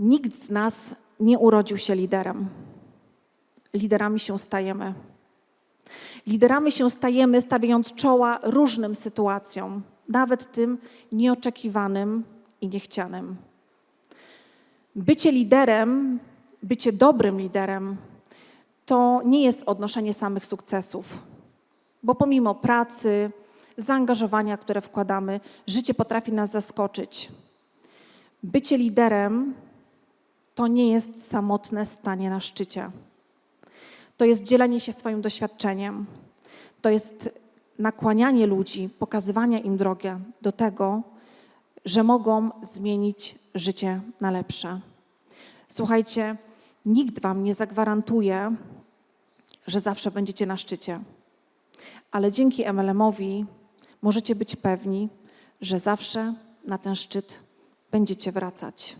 Nikt z nas nie urodził się liderem. Liderami się stajemy. Liderami się stajemy, stawiając czoła różnym sytuacjom, nawet tym nieoczekiwanym i niechcianym. Bycie liderem, bycie dobrym liderem, to nie jest odnoszenie samych sukcesów, bo pomimo pracy, zaangażowania, które wkładamy, życie potrafi nas zaskoczyć. Bycie liderem to nie jest samotne stanie na szczycie. To jest dzielenie się swoim doświadczeniem. To jest nakłanianie ludzi, pokazywanie im drogę do tego, że mogą zmienić życie na lepsze. Słuchajcie, nikt Wam nie zagwarantuje, że zawsze będziecie na szczycie, ale dzięki MLM-owi możecie być pewni, że zawsze na ten szczyt będziecie wracać.